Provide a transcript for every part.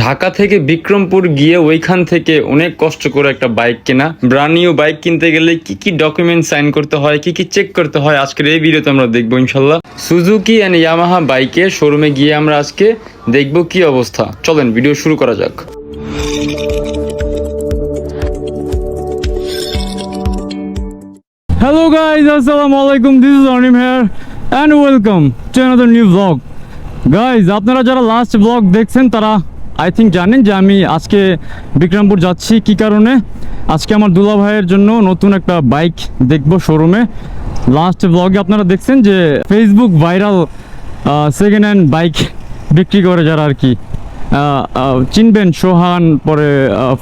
ঢাকা থেকে বিক্রমপুর গিয়ে ওইখান থেকে অনেক কষ্ট করে একটা বাইক কেনা। ব্রানিও বাইক কিনতে গেলে কি কি ডকুমেন্ট সাইন করতে হয় কি কি চেক করতে হয় আজকের এই ভিডিওতে আমরা দেখব ইনশাল্লাহ। সুজুকি অ্যান্ড ইয়ামাহা বাইকের শোরুমে গিয়ে আমরা আজকে দেখব কি অবস্থা। চলেন ভিডিও শুরু করা যাক। হ্যালো গাইজ assalamu আলাইকুম this is Arnim here and welcome to another new vlog. Guys, আপনারা যারা লাস্ট ব্লগ দেখছেন তারা আই থিঙ্ক জানেন যে আমি আজকে বিক্রমপুর যাচ্ছি কি কারণে? আজকে আমার দুলা ভাইয়ের জন্য নতুন একটা বাইক দেখব শোরুমে। লাস্ট ব্লগে আপনারা দেখছেন যে Facebook viral second hand bike বিক্রি করে যারা আর কি। চিনবেন সোহান, পরে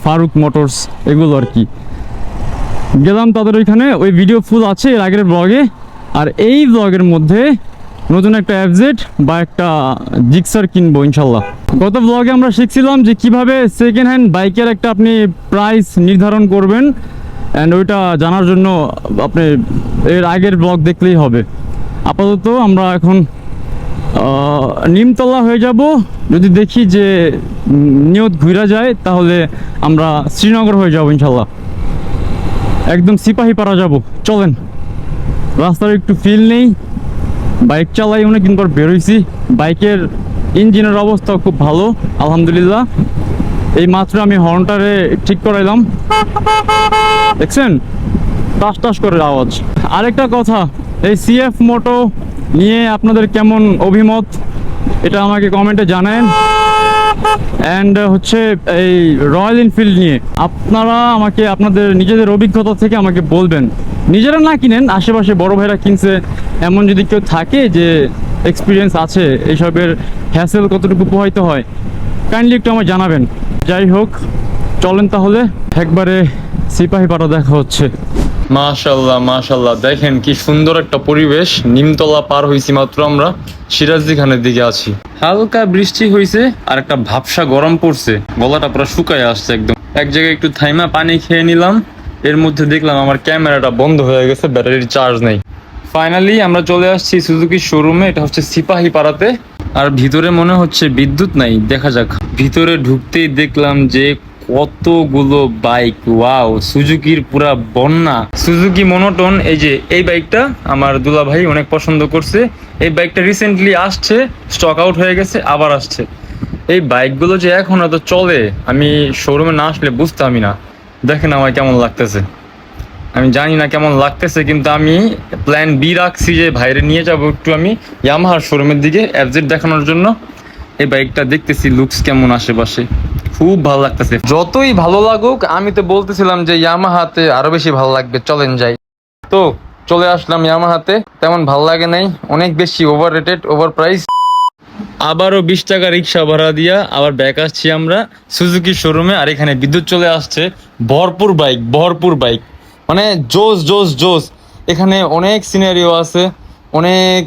ফারুক মোটরস, এগুলো আর কি। গেলাম তাদের ওইখানে, ওই ভিডিও ফুল আছে এর আগের ব্লগে আর এই ব্লগের মধ্যে নতুন একটা অ্যাপজেট বা একটা জিক্সার কিনবো, ইনশাল্লাহ। গত ব্লগে আমরা শিখছিলাম যে কীভাবে সেকেন্ড হ্যান্ড বাইকের একটা আপনি প্রাইস নির্ধারণ করবেন অ্যান্ড ওইটা জানার জন্য আপনি এর আগের ব্লগ দেখলেই হবে। আপাতত আমরা এখন নিমতলা হয়ে যাব। যদি দেখি যে নিয়ত ঘুরা যায়, তাহলে আমরা শ্রীনগর হয়ে যাব, ইনশাল্লাহ। একদম সিপাহী পাড়া যাব। চলেন। রাস্তার একটু ফিল নেই। বাইক চালাই অনেকদিন পর বেরোইছি বাইকের ইঞ্জিনের অবস্থা খুব ভালো, আলহামদুলিল্লাহ। এই মাত্র আমি হর্নটারে ঠিক করাইলাম। দেখছেন? টাস টাস করে আওয়াজ। আরেকটা কথা, এই সিএফ মোটো নিয়ে আপনাদের কেমন অভিমত, এটা আমাকে কমেন্টে জানান অ্যান্ড হচ্ছে এই রয়্যাল এনফিল্ড নিয়ে, আপনারা আমাকে, আপনাদের নিজেদের অভিজ্ঞতা থেকে আমাকে বলবেন। নিজেরা না কিনেন, আশেপাশে বড় ভাইরা কিনছে এমন যদি কেউ থাকে যে এক্সপিরিয়েন্স আছে, এইসবের হ্যাসেল কতটুকু প্রভাবিত হয় কাইন্ডলি একটু আমায় জানাবেন। যাই হোক, চলেন তাহলে, একবারে সিপাহী পাড়া দেখা হচ্ছে। মাশাল্লাহ মাশাল্লাহ দেখেন কি সুন্দর একটা পরিবেশ, নিমতলা পার হইছি মাত্র আমরা সিরাজদি খানের দিকে আছি। হালকা বৃষ্টি হইছে, আর একটা ভাবসা গরম পড়ছে, গলাটা পুরো শুকায় আসছে একদম। এক জায়গায় একটু থাইমা পানি খেয়ে নিলাম, এর মধ্যে দেখলাম আমার ক্যামেরাটা বন্ধ হয়ে গেছে, ব্যাটারির চার্জ নেই। ফাইনালি আমরা চলে আসছি সুজুকি শোরুমে এটা হচ্ছে সিপাহি পাড়াতে আর ভিতরে মনে হচ্ছে বিদ্যুৎ নাই, দেখা যাক। ভিতরে ঢুকতেই দেখলাম যে কতগুলো বাইক ওয়াও সুজুকির পুরা বন্যা। সুজুকি মনোটন এই যে, এই বাইকটা আমার দুলা ভাই অনেক পছন্দ করছে। এই বাইকটা রিসেন্টলি আসছে স্টক আউট হয়ে গেছে, আবার আসছে। এই বাইকগুলো যে এখন এত চলে, আমি শোরুমে না আসলে বুঝতামই না। দেখেন আমার কেমন লাগতেছে। আমি জানি না কেমন লাগতেছে, কিন্তু আমি প্ল্যান বি রাখছি যে ভাইরে নিয়ে যাব একটু আমি ইয়ামাহার শোরুমের দিকে অ্যাবজেট দেখানোর জন্য। এই বাইকটা দেখতেছি লুকস কেমন আশেপাশে। খুব ভালো লাগতেছে। যতই ভালো লাগুক, আমি তো বলতেছিলাম যে ইয়ামাহাতে আরও বেশি ভালো লাগবে, চলেন যাই। তো চলে আসলাম ইয়ামাহাতে তেমন ভালো লাগে নাই, অনেক বেশি ওভার রেটেড ওভার প্রাইস আবারও বিশ টাকা রিক্সা ভাড়া দিয়া আবার ব্যাক আসছি আমরা সুজুকি শোরুমে আর এখানে বিদ্যুৎ চলে আসছে। ভরপুর বাইক ভরপুর বাইক মানে জোস জোস জোস এখানে অনেক সিনারিও আছে। অনেক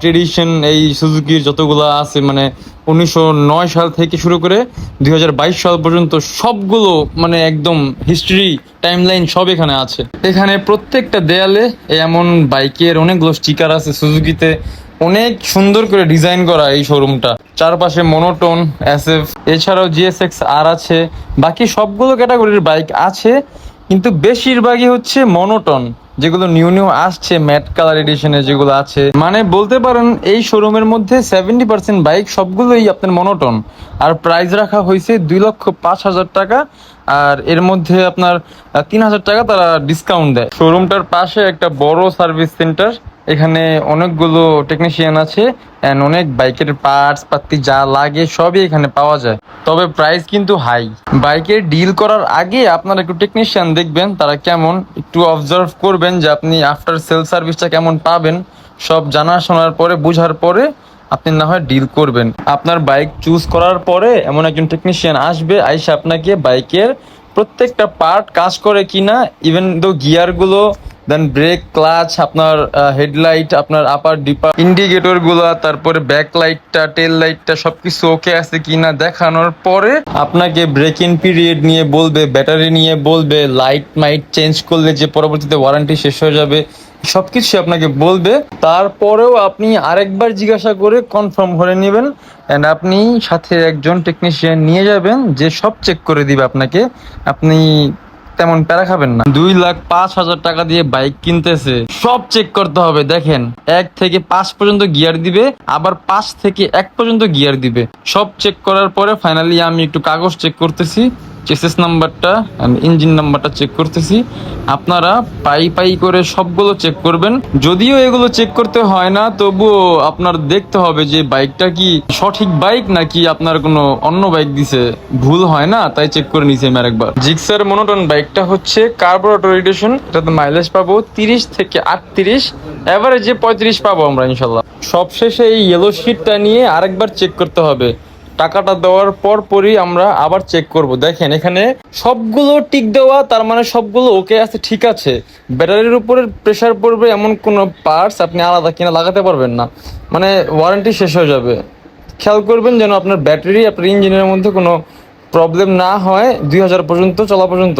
ট্রেডিশন এই সুজুকির যতগুলো আছে মানে উনিশশো নয় সাল থেকে শুরু করে দু হাজার বাইশ সাল পর্যন্ত সবগুলো মানে একদম হিস্ট্রি টাইমলাইন সব এখানে আছে। এখানে প্রত্যেকটা দেয়ালে এমন বাইকের অনেকগুলো স্টিকার আছে সুজুকিতে অনেক সুন্দর করে ডিজাইন করা এই শোরুমটা চারপাশে মনোটোন এসএফ এছাড়াও জিএসএক্স আর আছে। বাকি সবগুলো ক্যাটাগরির বাইক আছে। কিন্তু বেশিরভাগই হচ্ছে মনোটন, যেগুলো নিউ নিউ আসছে ম্যাট কালার এডিশনে যেগুলো আছে। মানে বলতে পারেন, এই শোরুমের মধ্যে সেভেন্টি পার্সেন্ট বাইক সবগুলোই আপনার মনোটন। আর প্রাইস রাখা হয়েছে দুই লক্ষ পাঁচ হাজার টাকা, আর এর মধ্যে আপনার তিন হাজার টাকা তারা ডিসকাউন্ট দেয়। শোরুমটার পাশে একটা বড় সার্ভিস সেন্টার এখানে অনেকগুলো টেকনিশিয়ান আছে এন্ড অনেক বাইকের পার্টস পাতি যা লাগে সবই এখানে পাওয়া যায়। তবে প্রাইস কিন্তু হাই বাইকের ডিল করার আগে আপনারা একটু টেকনিশিয়ান দেখবেন, তারা কেমন একটু অবজার্ভ করবেন যে আপনি আফটার সেল সার্ভিসটা কেমন পাবেন। সব জানা শোনার পরে, বুঝার পরে আপনি না হয় ডিল করবেন। আপনার বাইক চুজ করার পরে এমন একজন টেকনিশিয়ান আসবে, আইসা আপনাকে বাইকের প্রত্যেকটা পার্ট কাজ করে কিনা ইভেন দো গিয়ারগুলো দেন ব্রেক ক্লাচ আপনার হেডলাইট আপনার আপার ডিপার ইন্ডিকেটরগুলা, তারপরে ব্যাক লাইটটা টেল লাইটটা সবকিছু ওকে আছে কিনা দেখানোর পরে আপনাকে ব্রেক ইন পিরিয়ড নিয়ে বলবে ব্যাটারি নিয়ে বলবে লাইট মাইট চেঞ্জ করলে যে পরবর্তীতে ওয়ারেন্টি শেষ হয়ে যাবে, সবকিছু আপনাকে বলবে। তারপরেও আপনি আরেকবার জিজ্ঞাসা করে কনফার্ম করে নেবেন অ্যান্ড আপনি সাথে একজন টেকনিশিয়ান নিয়ে যাবেন, যে সব চেক করে দিবে আপনাকে। আপনি তেমন প্যারা খাবেন না। দুই লাখ পাঁচ হাজার টাকা দিয়ে বাইক কিনতেছে। সব চেক করতে হবে, দেখেন। এক থেকে পাঁচ পর্যন্ত গিয়ার দিবে, আবার পাঁচ থেকে এক পর্যন্ত গিয়ার দিবে। সব চেক করার পরে ফাইনালি আমি একটু কাগজ চেক করতেছি। চেসিস নাম্বারটা ইঞ্জিন নাম্বারটা চেক করতেছি। আপনারা পাই পাই করে সবগুলো চেক করবেন। যদিও এগুলো চেক করতে হয় না, তবুও আপনার দেখতে হবে যে বাইকটা কি সঠিক বাইক নাকি আপনার কোনো অন্য বাইক দিছে। ভুল হয় না, তাই চেক করে নিছি আমি আরেকবার। জিক্সার মনোটন বাইকটা হচ্ছে কার্বোরেটর এডিশন এটাতে মাইলেজ পাবো তিরিশ থেকে আটত্রিশ এভারেজে পঁয়ত্রিশ পাবো আমরা ইনশাল্লাহ। সবশেষে এই ইয়েলো শিটটা নিয়ে আরেকবার চেক করতে হবে। টাকাটা দেওয়ার পর পরই আমরা আবার চেক করব। দেখেন, এখানে সবগুলো টিক দেওয়া, তার মানে সবগুলো ওকে আছে, ঠিক আছে। ব্যাটারির উপরে প্রেশার পড়বে এমন কোনো পার্টস আপনি আলাদা কিনা লাগাতে পারবেন না। মানে ওয়ারেন্টি শেষ হয়ে যাবে। খেয়াল করবেন যেন আপনার ব্যাটারি আপনার ইঞ্জিনের মধ্যে কোনো প্রবলেম না হয়, দুই হাজার পর্যন্ত, চলা পর্যন্ত।